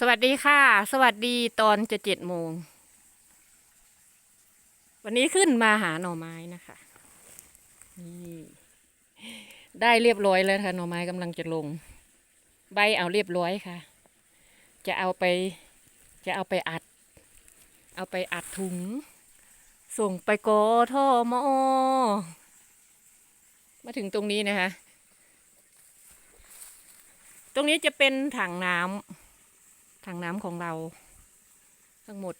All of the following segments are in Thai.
สวัสดีค่ะ สวัสดีตอนจะเจ็ดโมง วันนี้ขึ้นมาหาหน่อไม้นะคะนี่ได้เรียบร้อยแล้วค่ะ หน่อไม้กำลังจะลง ใบเอาเรียบร้อยค่ะ จะเอาไป จะเอาไปอัด เอาไปอัดถุง ส่งไปกอทอมอมาถึงตรงนี้นะคะ ตรงนี้จะเป็นถังน้ำ ถังน้ำของเรา ทั้งหมด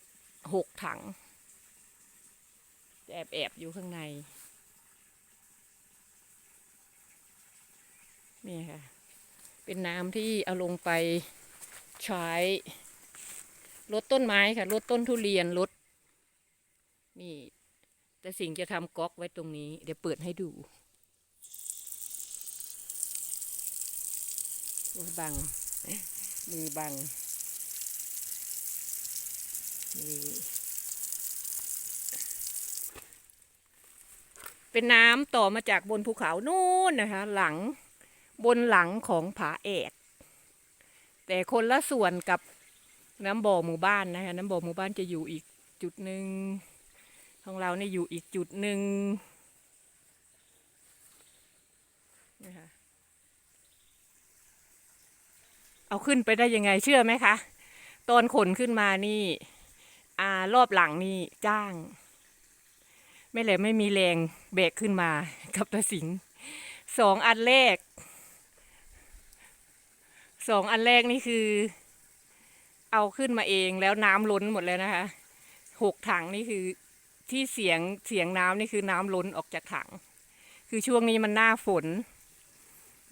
หกถัง แอบแอบๆอยู่ข้างใน นี่ค่ะ เป็นน้ำที่เอาลงไปใช้ลดต้นไม้ค่ะลดต้นทุเรียนลดนี่ แต่สิ่งจะทำก๊อกไว้ตรงนี้ เดี๋ยวเปิดให้ดูบัง มือบัง นี่เป็นน้ำต่อมาจากบนภูเขานู่นนะคะ หลังบนหลังของผาแอกแต่คนละส่วนกับน้ำบ่อหมู่บ้านนะคะน้ำบ่อหมู่บ้านจะอยู่อีกจุดหนึ่งของเราเนี่ยอยู่อีกจุดหนึ่งนะคะเอาขึ้นไปได้ยังไงเชื่อไหมคะ ตอนขนขึ้นมานี่ อ่ารอบหลังนี่จ้าง ไม่แหละไม่มีแรงแบกขึ้นมากับตะสิงสองอันแรกสองอันแรกนี่คือ เอาขึ้นมาเองแล้วน้ำล้นหมดแล้วนะคะหกถังนี่คือที่เสียงเสียงน้ำนี่คือน้ำล้นออกจากถัง คือช่วงนี้มันหน้าฝน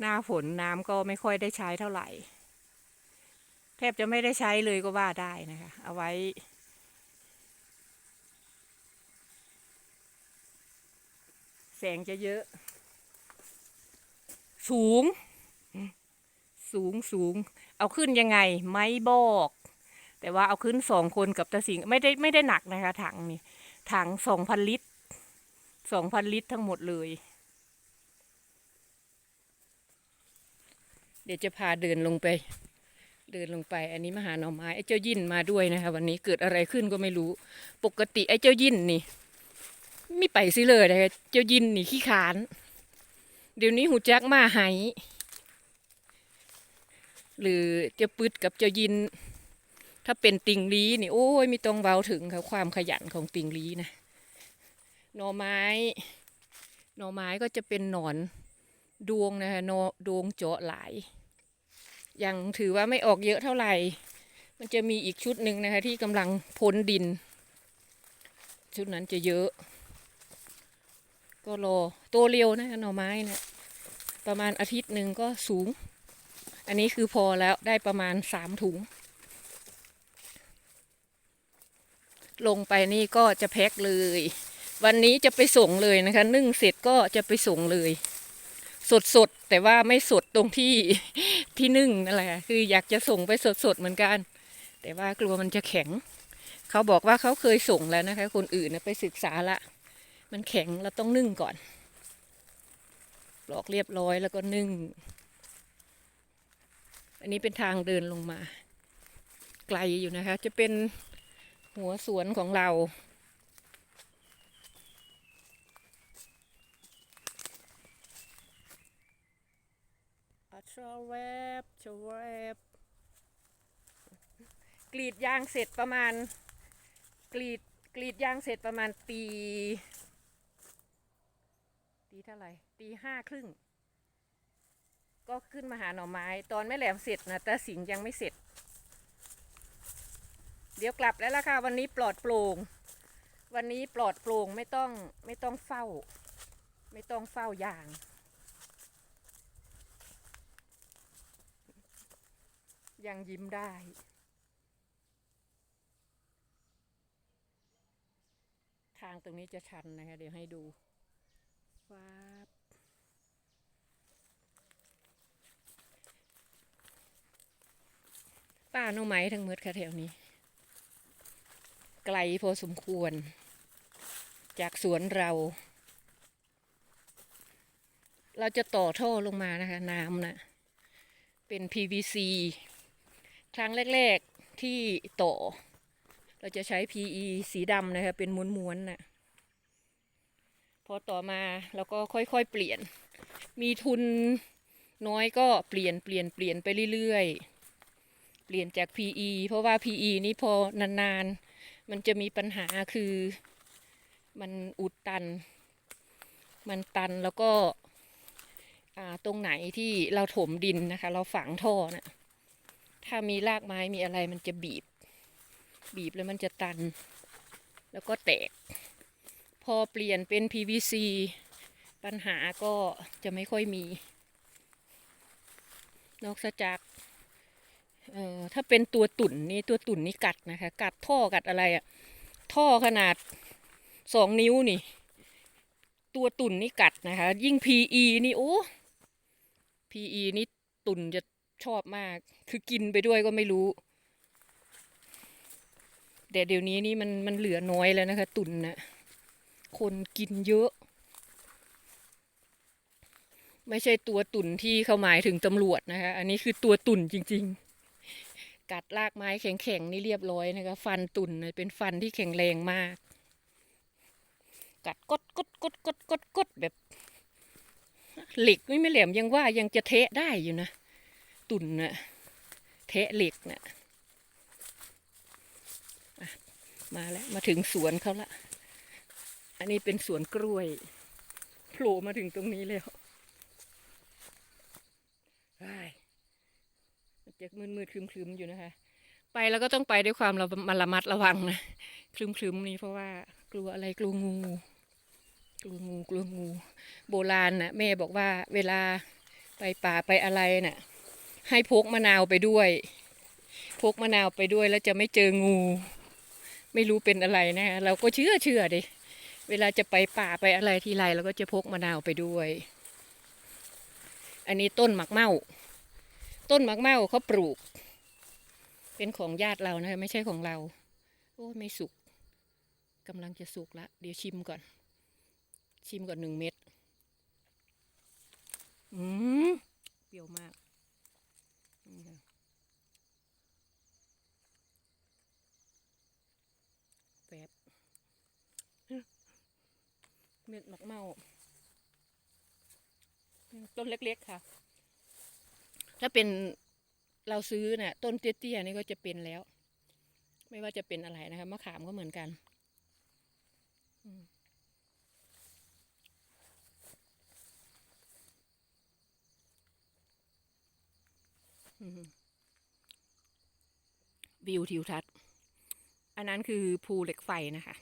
หน้าฝนน้ำก็ไม่ค่อยได้ใช้เท่าไหร่ แทบจะไม่ได้ใช้เลยก็ว่าได้นะคะ เอาไว้ แสงจะเยอะ สูง สูงสูง เอาขึ้นยังไง ไม่บอก แต่ว่าเอาขึ้นสองคนกับตาสิงไม่ได้ไม่ได้หนักนะคะ ถังนี่ ถังสองพันลิตรสองพันลิตรทั้งหมดเลย เดี๋ยวจะพาเดินลงไป เดินลงไป อันนี้มาหาหน่อไม้ไอ้เจ้ายินมาด้วยนะคะ วันนี้เกิดอะไรขึ้นก็ไม่รู้ ปกติไอ้เจ้ายินนี่ ไม่ไปสิเลยนะคะเจ้ายินนี่ขี้ขาน เดี๋ยวนี้หูจักมาหายหรือเจะปึดกับเจ้ายิน ถ้าเป็นติงลีนี่โอ้ยม่ต้องเว้าถึงค่ะความขยันของติงลีนะหน่อไม้หน่อไม้ก็จะเป็นหนอนดวงนะคะหนอดวงเจาะหลาย ยังถือว่าไม่ออกเยอะเท่าไหร่ มันจะมีอีกชุดหนึ่งนะคะที่กำลังพ้นดิน ชุดนั้นจะเยอะ ก็รอโตเร็วนะคะหน่อไม้เนะี่ยประมาณอาทิตย์หนึ่งก็สูง อันนี้คือพอแล้วได้ประมาณสามถุง ลงไปนี่ก็จะแพ็คเลย วันนี้จะไปส่งเลยนะคะ นึ่งเสร็จก็จะไปส่งเลย สดสดแต่ว่าไม่สดตรงที่ที่นึ่งนั่นแหละคืออยากจะส่งไปสดสดเหมือนกัน แต่ว่ากลัวมันจะแข็ง เขาบอกว่าเขาเคยส่งแล้วนะคะ คนอื่นนะไปศึกษาละ มันแข็งเราต้องนึ่งก่อนปลอกเรียบร้อยแล้วก็นึ่ง อันนี้เป็นทางเดินลงมา ไกลอยู่นะคะ จะเป็นหัวสวนของเราอัชาแวบชาแวบกรีดยางเสร็จประมาณ กรีดกรีดยางเสร็จประมาณตี ตีเท่าไหร่ตีห้าครึ่ง ก็ขึ้นมาหาหน่อไม้ ตอนแม่แหลมเสร็จนะแต่สิงยังไม่เสร็จ เดี๋ยวกลับแล้วล่ะค่ะ วันนี้ปลอดโปร่งวันนี้ปลอดโปร่งไม่ต้องไม่ต้องเฝ้า ไม่ต้องเฝ้ายาง ยังยิ้มได้ทางตรงนี้จะชันนะคะเดี๋ยวให้ดู ว้าบป้าโนไม้ทั้งหมดค่ะแถวนี้ ไกลพอสมควร จากสวนเรา เราจะต่อท่อลงมานะคะ น้ำนะเป็น PVC ครั้งแรก ๆที่ต่อ เราจะใช้ PE สีดำนะคะ เป็นม้วนๆน่ะ พอต่อมาเราก็ค่อยๆเปลี่ยน มีทุนน้อยก็เปลี่ยนเปลี่ยนเปลี่ยนไปเรื่อยๆ เปลี่ยนจาก PE เพราะว่า PE นี้พอนานๆ มันจะมีปัญหาคือมันอุดตัน มันตันแล้วก็ตรงไหนที่เราถมดินนะคะ เราฝังท่อนะ่ะถ้ามีรากไม้มีอะไรมันจะบีบ บีบแล้วมันจะตัน แล้วก็แตก พอเปลี่ยนเป็น PVC ปัญหาก็จะไม่ค่อยมี นอกจากเอ่อถ้าเป็นตัวตุ่นนี่ตัวตุ่นนี่กัดนะคะ กัดท่อกัดอะไรอะท่อขนาดสองนิ้วนี่ ตัวตุ่นนี่กัดนะคะ ยิ่ง PE นี่โอ้ PE นี่ตุ่นจะชอบมาก คือกินไปด้วยก็ไม่รู้แต่เดี๋ยวนี้นี่มันมันเหลือน้อยแล้วนะคะ ตุ่นนะ คนกินเยอะ ไม่ใช่ตัวตุ่นที่เขาหมายถึงตำรวจนะคะอันนี้คือตัวตุ่นจริง ๆ กัดลากไม้แข็งๆนี่เรียบร้อยนะคะฟันตุ่นเป็นฟันที่แข็งแรงมาก กัดกดกดกดกดกดกดแบบ เหล็กไม่ไม่แหลมยังว่ายังจะเทะได้อยู่นะตุ่นน่ะเทะเหล็กน่ะมาแล้ว มาถึงสวนเขาละ อันนี้เป็นสวนกล้วยโผล่มาถึงตรงนี้แล้วไอ้มันจะมืดๆคลึมๆอยู่นะคะ ไปแล้วก็ต้องไปด้วยความระมัดระมัดระวังนะคลึมๆนี้เพราะว่ากลัวอะไรกลัวงู กลัวงูกลัวงู โบราณน่ะแม่บอกว่าเวลาไปป่าไปอะไรน่ะ ให้พกมะนาวไปด้วยพกมะนาวไปด้วยแล้วจะไม่เจองู ไม่รู้เป็นอะไรนะคะเราก็เชื่อเชื่อดิ เวลาจะไปป่าไปอะไรทีไรเราก็จะพกมะนาวไปด้วย อันนี้ต้นหมักเมาต้นหมักเมาเขาปลูก เป็นของญาติเรานะไม่ใช่ของเรา โอ้ไม่สุกกำลังจะสุกละเดี๋ยวชิมก่อน ชิมก่อนหนึ่งเม็ดอืมเปรี้ยวมากนี่ค่ะแบบ เม็ดหมักเมาต้นเล็กๆค่ะ ถ้าเป็นเราซื้อเนี่ยต้นเตี้ยๆนี่ก็จะเป็นแล้ว ไม่ว่าจะเป็นอะไรนะคะมะขามก็เหมือนกันวิวทิวทัศน์ อันนั้นคือภูเหล็กไฟนะคะ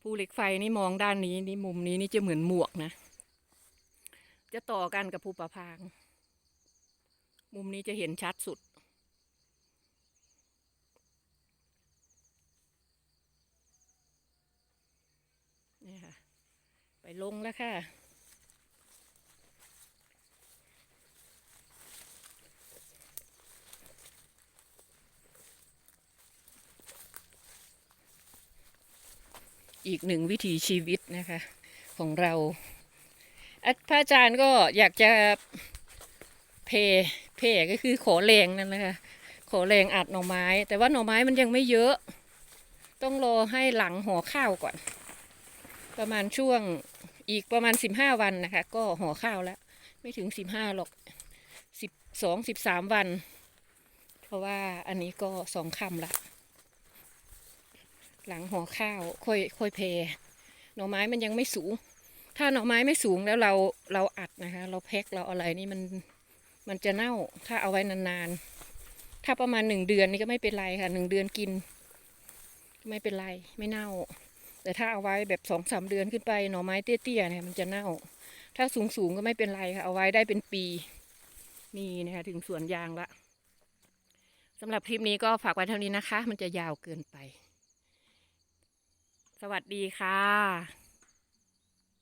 ภูเหล็กไฟนี่มองด้านนี้นี่มุมนี้นี่จะเหมือนหมวกนะ จะต่อกันกับภูประพาง มุมนี้จะเห็นชัดสุด นี่ค่ะ ไปลงแล้วค่ะ อีกหนึ่งวิถีชีวิตนะคะ ของเราอะพระอาจารย์ก็อยากจะเพเพก็คือขอแรงนั่นแหละค่ะขอแรงอัดหน่อไม้ แต่ว่าหน่อไม้มันยังไม่เยอะ ต้องรอให้หลังห่อข้าวก่อน ประมาณช่วงอีกประมาณสิบห้าวันนะคะ ก็ห่อข้าวแล้ว ไม่ถึงสิบห้าหรอกสิบสองสิบสามวัน เพราะว่าอันนี้ก็สองคำละ หลังห่อข้าวค่อยค่อยเพหน่อไม้มันยังไม่สูง ถ้าหน่อไม้ไม่สูงแล้วเราเราอัดนะคะ เราแพ็คเราอะไรนี่มันมันจะเน่าถ้าเอาไว้นานๆ ถ้าประมาณหนึ่งเดือนนี่ก็ไม่เป็นไรค่ะหนึ่งเดือนกิน ไม่เป็นไรไม่เน่า แต่ถ้าเอาไว้แบบสองสามเดือนขึ้นไปหน่อไม้เตี้ยๆเนี่ยมันจะเน่า ถ้าสูงๆก็ไม่เป็นไรค่ะเอาไว้ได้เป็นปีนี่นะคะถึงสวนยางละสำหรับคลิปนี้ก็ฝากไว้เท่านี้นะคะ มันจะยาวเกินไป สวัสดีค่ะ